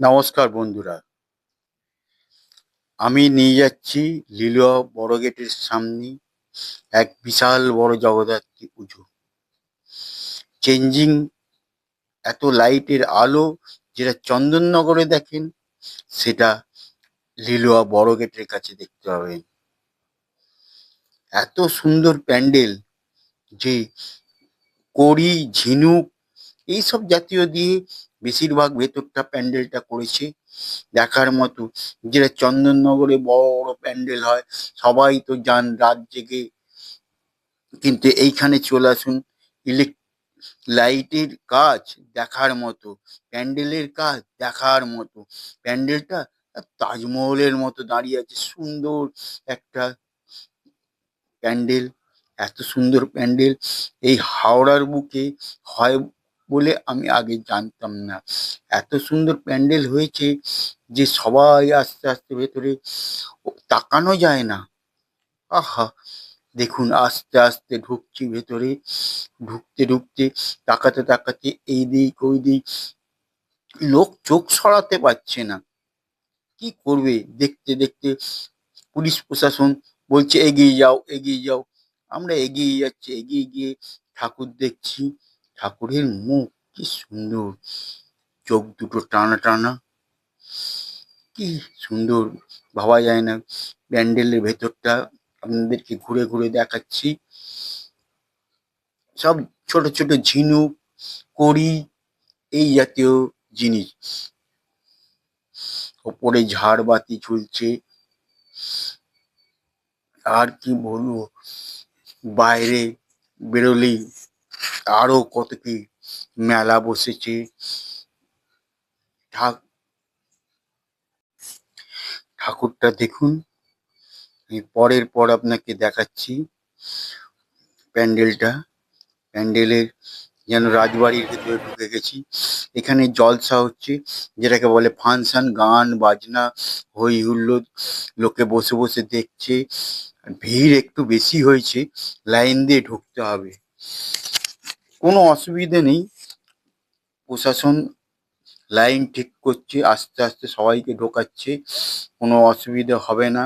নমস্কার বন্ধুরা। আমি নিয়ে যাচ্ছি লিলুয়া বড় গেটের সামনে এক বিশাল বড় জগদ্ধাত্রী পুজো। চেঞ্জিং এত লাইটের আলো যেটা চন্দননগরে দেখেন, সেটা লিলুয়া বড় গেটের কাছে দেখতে পাবেন। এত সুন্দর প্যান্ডেল যে কড়ি, ঝিনুক, এইসব জাতীয় দিয়ে বেশিরভাগ ভেতরটা প্যান্ডেলটা করেছে। দেখার মতো যেটা চন্দননগরে বড় প্যান্ডেল হয়, সবাই তো যান রাত জেগে। কিন্তু এইখানে চলে আসুন, ইলেক লাইটের কাজ দেখার মতো, প্যান্ডেলের কাজ দেখার মতো। প্যান্ডেলটা তাজমহলের মতো দাঁড়িয়ে আছে, সুন্দর একটা প্যান্ডেল। এত সুন্দর প্যান্ডেল। এই হাওড়ার বুকে হয় বলে আমি আগে জানতাম না। এত সুন্দর প্যান্ডেল হয়েছে যে সবাই আস্তে আস্তে ভেতরে তাকানো যায় না। আহা, দেখুন আস্তে আস্তে ঢুকছি ভেতরে। ঢুকতে ঢুকতে, তাকাতে তাকাতে এই দিক ওই দিক লোক চোখ সরাতে পারছে না। কি করবে? দেখতে দেখতে পুলিশ প্রশাসন বলছে, এগিয়ে যাও এগিয়ে যাও। আমরা এগিয়ে যাচ্ছি, এগিয়ে গিয়ে ঠাকুর দেখছি। ঠাকুরের মুখ কি সুন্দর। চোখ দুটো টানা টানা। কি সুন্দর, ভাবা যায় না। প্যান্ডেলের ভেতরটা আপনাদেরকে ঘুরে ঘুরে দেখাচ্ছি। সব ছোট ছোট ঝিনুক করি এই জাতীয় জিনিস। ওপরে ঝাড়বাতি ঝুলছে। আর কি বলব? বাইরে বেরোলেই আরও কত কি মেলা বসেছে। ঠাক ঠাকুরটা দেখুন। পরের পর আপনাকে দেখাচ্ছি প্যান্ডেলটা। প্যান্ডেলের যেন রাজবাড়ির ভেতরে ঢুকে গেছি। এখানে জলসা হচ্ছে, যেটাকে বলে ফাংশন, গান, বাজনা, হই হুল্লোড়। লোকে বসে বসে দেখছে। ভিড় একটু বেশি হয়েছে, লাইন দিয়ে ঢুকতে হবে। কোনো অসুবিধে নেই। প্রশাসন লাইন ঠিক করছে, আস্তে আস্তে সবাইকে ঢোকাচ্ছে, কোনো অসুবিধে হবে না।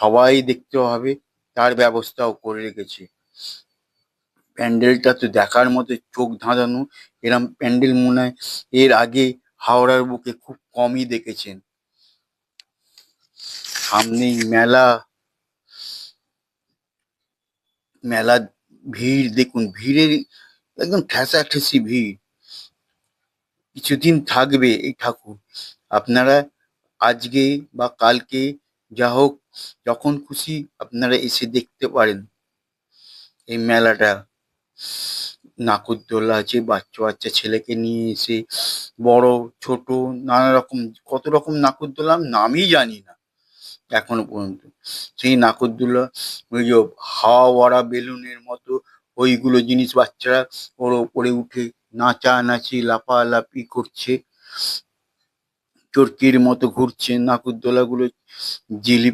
সবাই দেখতে হবে, তার ব্যবস্থাও করে রেখেছে। প্যান্ডেলটা তো দেখার মতো চোখ ধাঁধানো, এরম প্যান্ডেল মনে হয় এর আগে হাওড়ার বুকে খুব কমই দেখেছেন। সামনেই মেলা মেলা ভিড় দেখুন, ভিড়ের একদম ঠেসাঠেসি ভিড়। কিছুদিন থাকবে এই ঠাকুর। আপনারা আজকে বা কালকে যা হোক, যখন খুশি আপনারা এসে দেখতে পারেন। এই মেলাটা নাগরদোলা আছে বাচ্চা বাচ্চা ছেলেকে নিয়ে এসে, বড়, ছোট নানা রকম কত রকম নাগরদোলা আমি নামই জানি না এখনও পর্যন্ত। সেই নাগরদোলা ওই যে হাওয়া বেলুনের মতো ওইগুলো জিনিস বাচ্চারা ওর ওপরে উঠে নাচানাচি লাফালাফি করছে। চরকির মতো ঘুরছে নাগরদোলাগুলো জিলিপি